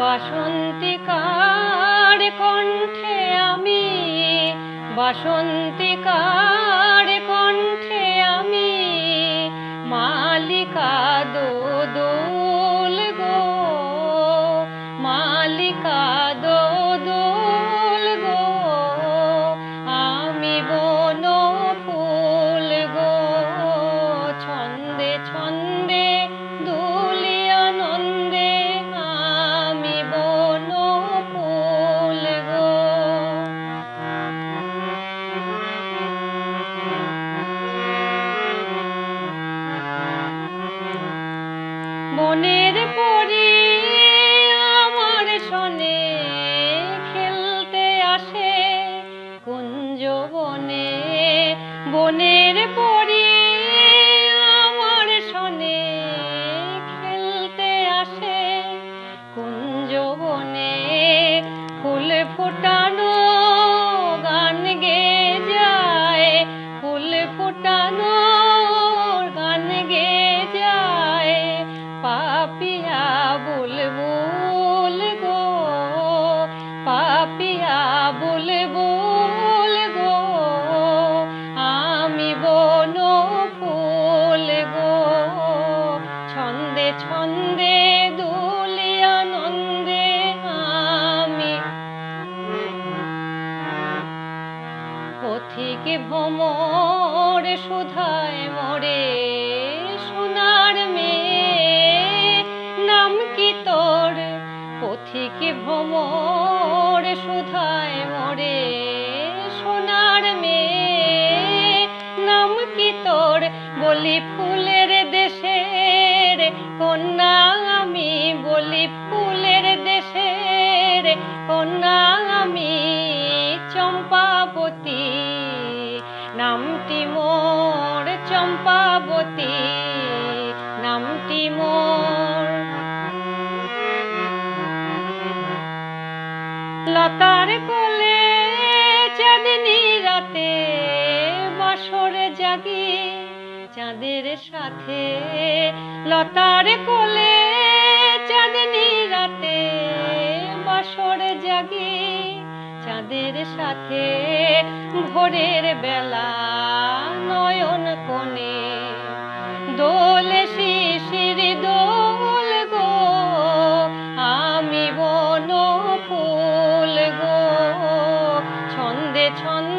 বাসন্তিকার কণ্ঠে আমি বাসন্তিকার কণ্ঠে আমি মালিকা দো দোল গো মালিকা মনের পরি আমার সনে খেলতে আসে কুঞ্জ বনে বনের পরি আমার সনে খেলতে আসে কুঞ্জ বনে ফুল ফোটানো পথিক ভ্রমর সুধায় মরে সোনার মেয়ে। নাম কি তোর? পথিকে ভ্রমর সুধায় মরে সোনার মেয়ে। নাম কি তোর? বলি নামটি মোর চম্পাবতী, নামটি মোর লতার কোলে চাঁদনি রাতে বাসর জাগি, চাঁদের সাথে লতার কোলে চাঁদনি রাতে বাসর জাগি। চাঁদের সাথে ভোরের বেলা নয়ন কোণে। দোল শিশির দোল গো, আমি বন ফুল গো। ছন্দে ছন্দে